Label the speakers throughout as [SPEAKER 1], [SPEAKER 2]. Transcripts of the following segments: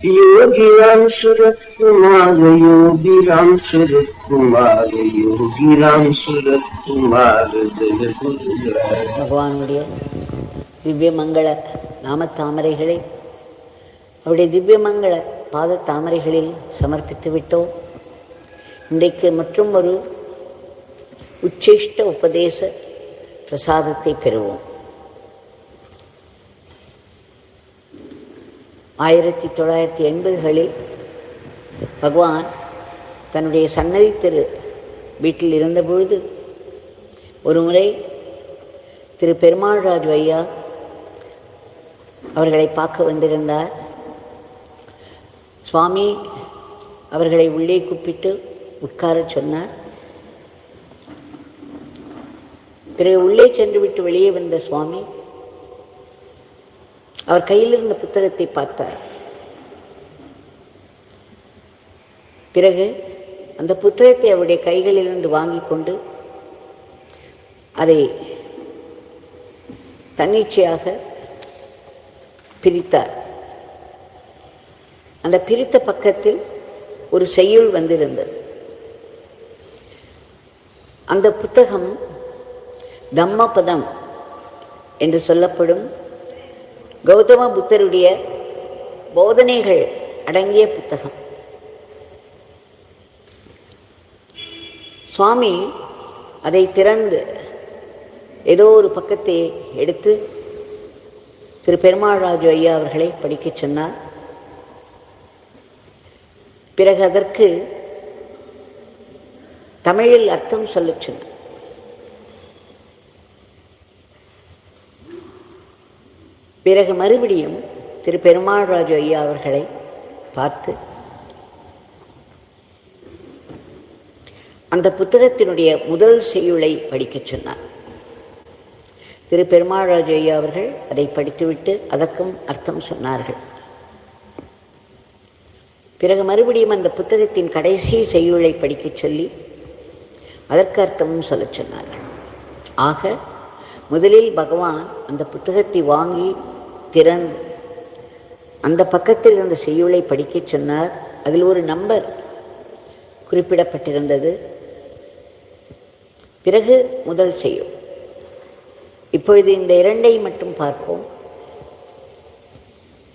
[SPEAKER 1] யோகிராம் சுரத்குமார யோகிராம் சுரத்குமார யோகிராம் சுரத்குமார
[SPEAKER 2] பகவானுடைய திவ்ய மங்கள நாம தாமரைகளை அவருடைய திவ்ய மங்கள பாத தாமரைகளில் சமர்ப்பித்து விட்டோம். இன்றைக்கு மற்றும் ஒரு உச்சிஷ்ட உபதேச பிரசாதத்தை பெறுவோம். ஆயிரத்தி தொள்ளாயிரத்தி எண்பதுகளில் பகவான் தன்னுடைய சன்னதி திரு வீட்டில் இருந்தபொழுது ஒரு முறை திரு பெருமாள் ராஜு ஐயா அவர்களை பார்க்க வந்திருந்தார். சுவாமி அவர்களை உள்ளே கூப்பிட்டு உட்காரச் சொன்னார். பிறகு உள்ளே சென்று விட்டு வெளியே வந்த சுவாமி அவர் கையில் இருந்த புத்தகத்தை பார்த்தார். பிறகு அந்த புத்தகத்தை அவருடைய கைகளிலிருந்து வாங்கி கொண்டு அதை தன்னிச்சையாக பிரித்தார். அந்த பிரித்த பக்கத்தில் ஒரு செய்யுள் வந்திருந்தது. அந்த புத்தகம் தம்மபதம் என்று சொல்லப்படும் கௌதம புத்தருடைய போதனைகள் அடங்கிய புத்தகம். சுவாமி அதை திறந்து ஏதோ ஒரு பக்கத்தை எடுத்து திரு பெருமாள்ராஜு ஐயா அவர்களை படிக்கச் சொன்னார். பிறகு அதற்கு தமிழில் அர்த்தம் சொல்லச் சொன்னார். பிறகு மறுபடியும் திரு பெருமாள் ராஜு ஐயா அவர்களை பார்த்து அந்த புத்தகத்தினுடைய முதல் செய்யுளை படிக்கச் சொன்னார். திரு பெருமாள் ராஜு ஐயா அவர்கள் அதை படித்துவிட்டு அதற்கும் அர்த்தம் சொன்னார்கள். பிறகு மறுபடியும் அந்த புத்தகத்தின் கடைசி செய்யுளை படிக்கச் சொல்லி அதற்கு அர்த்தமும் சொல்லச் சொன்னார்கள். ஆக முதலில் பகவான் அந்த புத்தகத்தை வாங்கி திறந்து அந்த பக்கத்தில் இருந்த செய்யுளை படிக்கச் சொன்னார். அதில் ஒரு நம்பர் குறிப்பிடப்பட்டிருந்தது. பிறகு முதல் செய்யுள். இப்பொழுது இந்த இரண்டை மட்டும் பார்ப்போம்.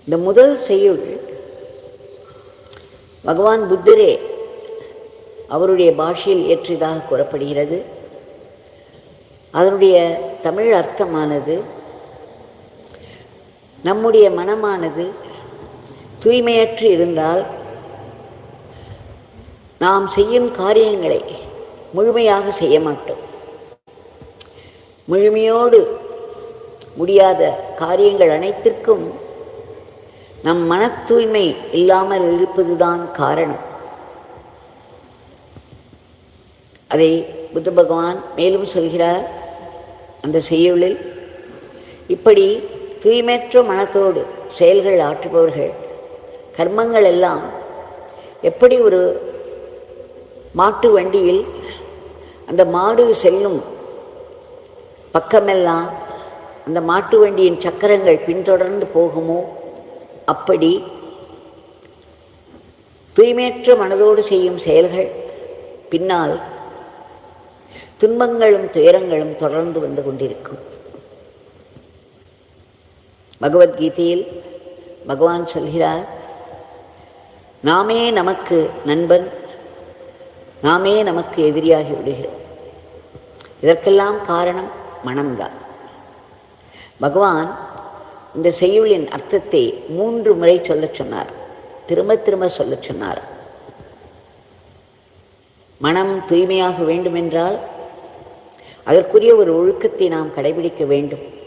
[SPEAKER 2] இந்த முதல் செய்யுள் பகவான் புத்தரே அவருடைய பாஷையில் ஏற்றியதாக கூறப்படுகிறது. அதனுடைய தமிழ் அர்த்தமானது நம்முடைய மனமானது தூய்மையற்று இருந்தால் நாம் செய்யும் காரியங்களை முழுமையாக செய்ய மாட்டோம். முழுமையோடு முடியாத காரியங்கள் அனைத்திற்கும் நம் மன தூய்மை இல்லாமல் இருப்பதுதான் காரணம். அதை புத்த பகவான் மேலும் சொல்கிறார் அந்த செய்யுளில். இப்படி தூய்மையற்ற மனத்தோடு செயல்கள் ஆற்றுபவர்கள். கர்மங்கள் எல்லாம் எப்படி ஒரு மாட்டு வண்டியில் அந்த மாடு செல்லும் பக்கமெல்லாம் அந்த மாட்டு வண்டியின் சக்கரங்கள் பின்தொடர்ந்து போகுமோ? அப்படி தூய்மையற்ற மனதோடு செய்யும் செயல்கள் பின்னால் துன்பங்களும் துயரங்களும் தொடர்ந்து வந்து கொண்டிருக்கும். பகவத்கீதையில் பகவான் சொல்கிறார் நாமே நமக்கு நண்பன் நாமே நமக்கு எதிரியாகி விடுகிறோம். இதற்கெல்லாம் காரணம் மனம்தான். பகவான் இந்த செய்யுளின் அர்த்தத்தை மூன்று முறை சொல்லச் சொன்னார். திரும்ப திரும்ப சொல்லச் சொன்னார். மனம் தூய்மையாக வேண்டுமென்றால் அதற்குரிய ஒரு ஒழுக்கத்தை நாம் கடைபிடிக்க வேண்டும்.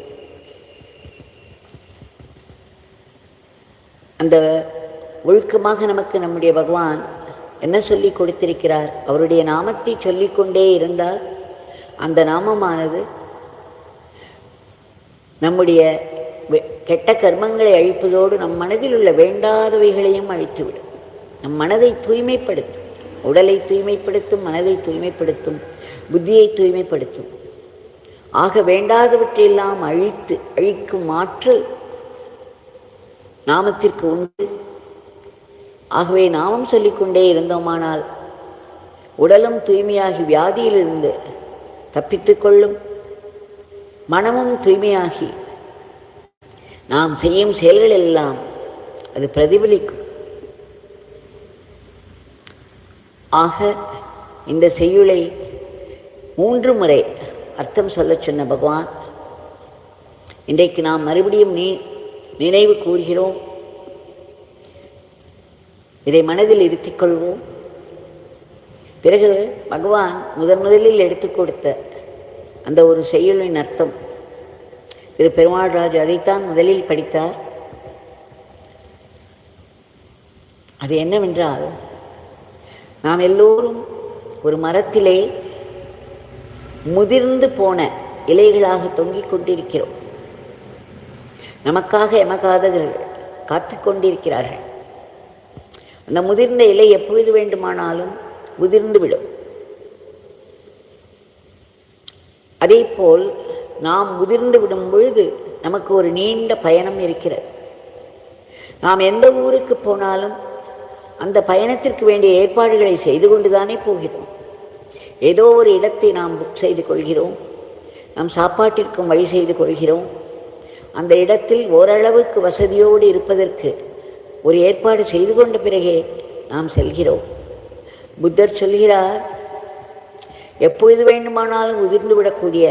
[SPEAKER 2] அந்த ஒழுக்கமாக நமக்கு நம்முடைய பகவான் என்ன சொல்லி கொடுத்திருக்கிறார்? அவருடைய நாமத்தை சொல்லிக்கொண்டே இருந்தால் அந்த நாமமானது நம்முடைய கெட்ட கர்மங்களை அழிப்பதோடு நம் மனதில் உள்ள வேண்டாதவைகளையும் அழித்துவிடும். நம் மனதை தூய்மைப்படுத்தும். உடலை தூய்மைப்படுத்தும் மனதை தூய்மைப்படுத்தும் புத்தியை தூய்மைப்படுத்தும். ஆக வேண்டாதவற்றையெல்லாம் அழித்து அழிக்கும் ஆற்றல் நாமத்திற்கு உண்டு. ஆகவே நாமம் சொல்லிக்கொண்டே இருந்தோமானால் உடலும் தூய்மையாகி வியாதியிலிருந்து தப்பித்து கொள்ளும். மனமும் தூய்மையாகி நாம் செய்யும் செயல்கள் எல்லாம் அது பிரதிபலிக்கும். ஆக இந்த செய்யுளை மூன்று முறை அர்த்தம் சொல்லச் சொன்ன பகவான் இன்றைக்கு நாம் மறுபடியும் நீ நினைவு கூறுகிறோம். இதை மனதில் இருத்திக் கொள்வோம். பிறகு பகவான் முதன் முதலில் எடுத்துக் கொடுத்த அந்த ஒரு செயலின் அர்த்தம். திரு பெருமாள்ராஜு அதைத்தான் முதலில் படித்தார். அது என்னவென்றால் நாம் எல்லோரும் ஒரு மரத்திலே முதிர்ந்து போன இலைகளாக தொங்கிக் கொண்டிருக்கிறோம். நமக்காக எமகாதகர்கள் காத்து கொண்டிருக்கிறார்கள். அந்த முதிர்ந்த இலை எப்பொழுது வேண்டுமானாலும் உதிர்ந்து விடும். அதேபோல் நாம் முதிர்ந்து விடும் பொழுது நமக்கு ஒரு நீண்ட பயணம் இருக்கிறது. நாம் எந்த ஊருக்கு போனாலும் அந்த பயணத்திற்கு வேண்டிய ஏற்பாடுகளை செய்து கொண்டுதானே போகிறோம். ஏதோ ஒரு இடத்தை நாம் புக் செய்து கொள்கிறோம். நாம் சாப்பாட்டிற்கும் வழி செய்து கொள்கிறோம். அந்த இடத்தில் ஓரளவுக்கு வசதியோடு இருப்பதற்கு ஒரு ஏற்பாடு செய்து கொண்ட பிறகே நாம் செல்கிறோம். புத்தர் சொல்கிறார் எப்பொழுது வேண்டுமானாலும் உதிர்ந்து விடக்கூடிய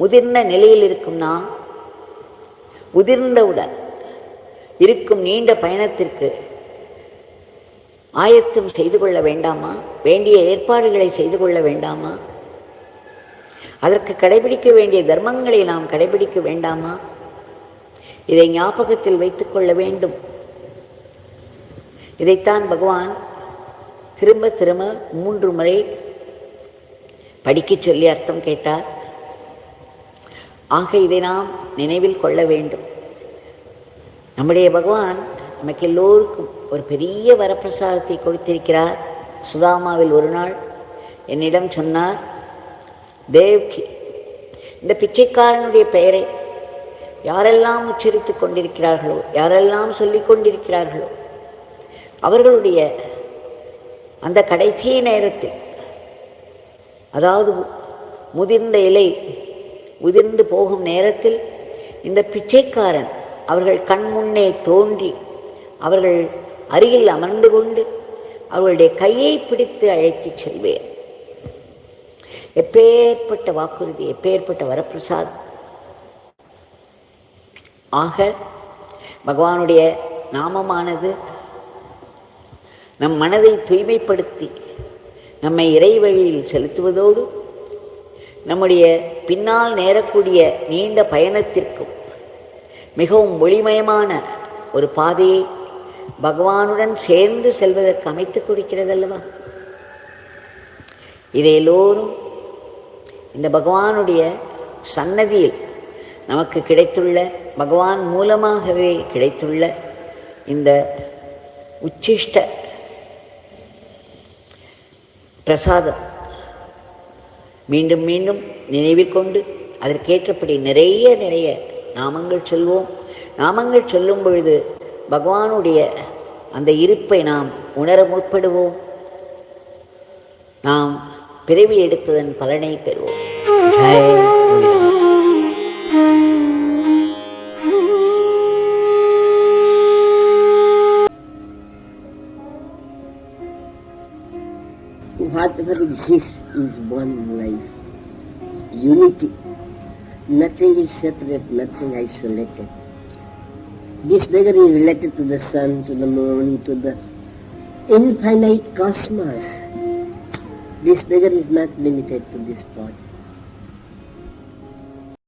[SPEAKER 2] முதிர்ந்த நிலையில் இருக்கும் நாம் உதிர்ந்தவுடன் இருக்கும் நீண்ட பயணத்திற்கு ஆயத்தம் செய்து கொள்ள வேண்டாமா? வேண்டிய ஏற்பாடுகளை செய்து கொள்ள வேண்டாமா? அதற்கு கடைபிடிக்க வேண்டிய தர்மங்களை நாம் கடைபிடிக்க வேண்டாமா? இதை ஞாபகத்தில் வைத்துக் கொள்ள வேண்டும். இதைத்தான் பகவான் திரும்ப திரும்ப மூன்று முறை படிக்கச் சொல்லி அர்த்தம் கேட்டார். ஆக இதை நாம் நினைவில் கொள்ள வேண்டும். நம்முடைய பகவான் நமக்கு எல்லோருக்கும் ஒரு பெரிய வரப்பிரசாதத்தை கொடுத்திருக்கிறார். சுதாமாவில் ஒரு நாள் என்னிடம் சொன்னார் தேவ்கி இந்த பிச்சைக்காரனுடைய பெயரை யாரெல்லாம் உச்சரித்துக் கொண்டிருக்கிறார்களோ யாரெல்லாம் சொல்லி கொண்டிருக்கிறார்களோ அவர்களுடைய அந்த கடைசி நேரத்தில் அதாவது முதிர்ந்த இலை உதிர்ந்து போகும் நேரத்தில் இந்த பிச்சைக்காரன் அவர்கள் கண் முன்னே தோன்றி அவர்கள் அருகில் அமர்ந்து கொண்டு அவர்களுடைய கையை பிடித்து அழைத்துச் செல்வேன். எப்பேற்பட்ட வாக்குறுதி எப்பேற்பட்ட வரப்பிரசாதம். ஆக பகவானுடைய நாமமானது நம் மனதை தூய்மைப்படுத்தி நம்மை இறை வழியில் செலுத்துவதோடு நம்முடைய பின்னால் நேரக்கூடிய நீண்ட பயணத்திற்கும் மிகவும் ஒளிமயமான ஒரு பாதையை பகவானுடன் சேர்ந்து செல்வதற்கு அமைத்துக் கொடுக்கிறதல்லவா? இதை எல்லோரும் இந்த பகவானுடைய சன்னதியில் நமக்கு கிடைத்துள்ள பகவான் மூலமாகவே கிடைத்துள்ள இந்த உச்சிஷ்ட பிரசாதம் மீண்டும் மீண்டும் நினைவில் கொண்டு அதற்கேற்றபடி நிறைய நிறைய நாமங்கள் சொல்வோம். நாமங்கள் சொல்லும் பொழுது பகவானுடைய அந்த இருப்பை நாம் உணர முற்படுவோம். நாம் பிறவி எடுத்ததன் பலனை பெறுவோம். উঠায়
[SPEAKER 3] Whatever exists is one life, unity. Nothing is separate, nothing isolated. This beggar is related to the sun, to the moon, to the infinite cosmos. This beggar is not limited to this body.